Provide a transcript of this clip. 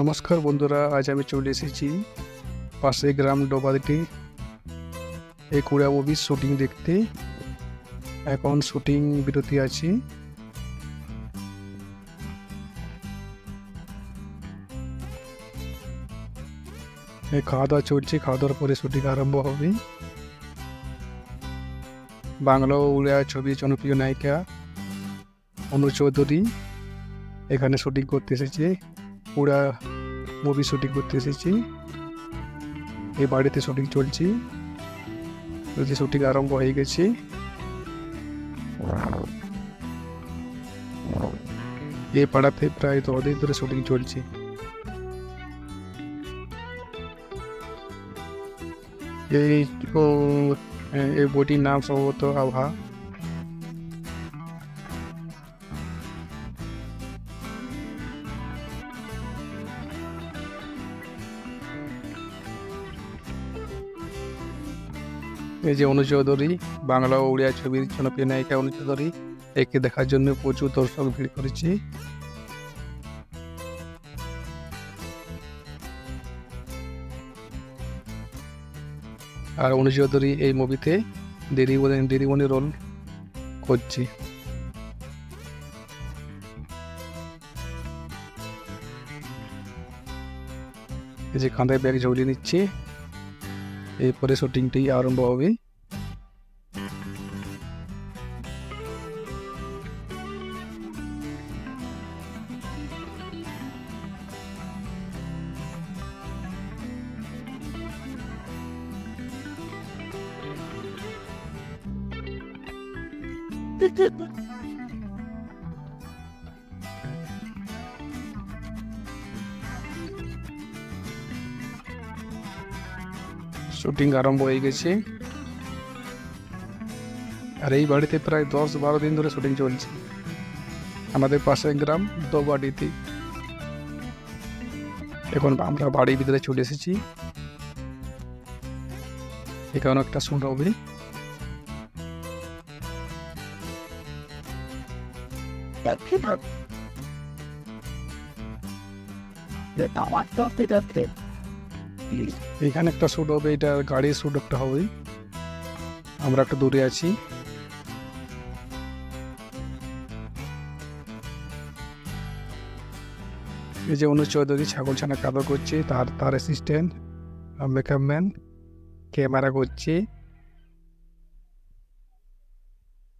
নমস্কার বন্ধুরা, আজ আমি চলে এসেছি পাশে গ্রাম ডোবাদিতে এই কুড়া মুভির শুটিং দেখতে। এখন শুটিং বিরতি আছি। এই খাওয়া দাওয়া চলছে, খাওয়া দাওয়ার পরে শুটিং আরম্ভ হবে। বাংলা উড়িয়া ছবি জনপ্রিয় নায়িকা অনু চৌধুরী এখানে শুটিং করতে এসেছে। পুরা মুভি শুটিং করতে এসেছি। এই বাড়িতে শুটিং চলছে। বলছি শুটিং আরম্ভ হয়ে গেছে। এই পাড়াতে প্রায় দদিন ধরে শুটিং চলছে। এই বইটির নাম সম্ভবত আভা। এই যে অনু চৌধুরী, বাংলা ও উড়িয়া ছবির জনপ্রিয় নায়িকা অনু চৌধুরী, একে দেখার জন্য প্রচুর দর্শক ভিড় করেছে। আর অনু চৌধুরী এই মুভিতে দিদিমণি দিদিমণি রোল করছে। এই যে কাঁধায় ব্যাগ ঝুলিয়ে নিচ্ছে। এরপরে শুটিংটি আরম্ভ হবে। শুটিং আরম্ভ হয়ে গেছে। আর এই বাড়িতে প্রায় দশ বারো দিন ধরে শুটিং চলছে। আমাদের পাশের গ্রাম দোবাড়িতে এখন আমরা বাড়ির ভিতরে চলে এসেছি। এখানে একটা শুট হবে। এখানে একটা শ্যুট হবে, এটা গাড়ির শ্যুট একটা হবে আমরা একটা দূরে আছি। এই যে অনুজ চৌধুরী ছাগল ছানা কাদা করছে, তার তার অ্যাসিস্ট্যান্ট মেকআপ ম্যান ক্যামেরা করছে।